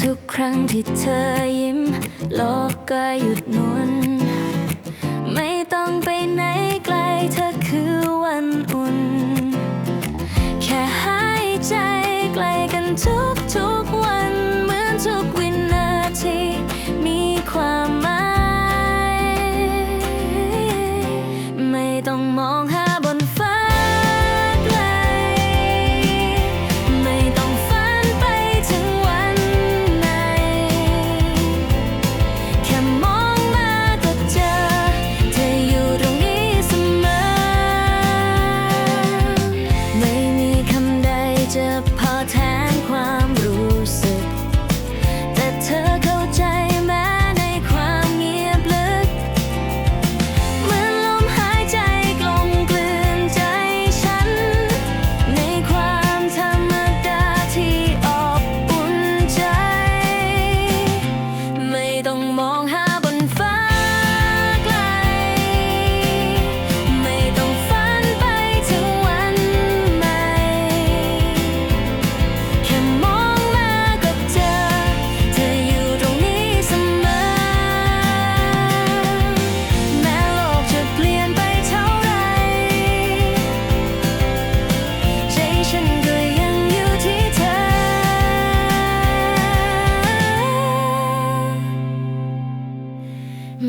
ทุกครั้งที่เธอยิ้ม โลกก็หยุดนวลไม่ต้องไปไหนไกลเธอคือวันอุ่น แค่หายใจใกล้กันทุกทุกวัน เหมือนทุกวินาทีมีความหมาย ไม่ต้องมองหา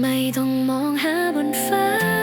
ไม่ต้องมองหาบนฟ้า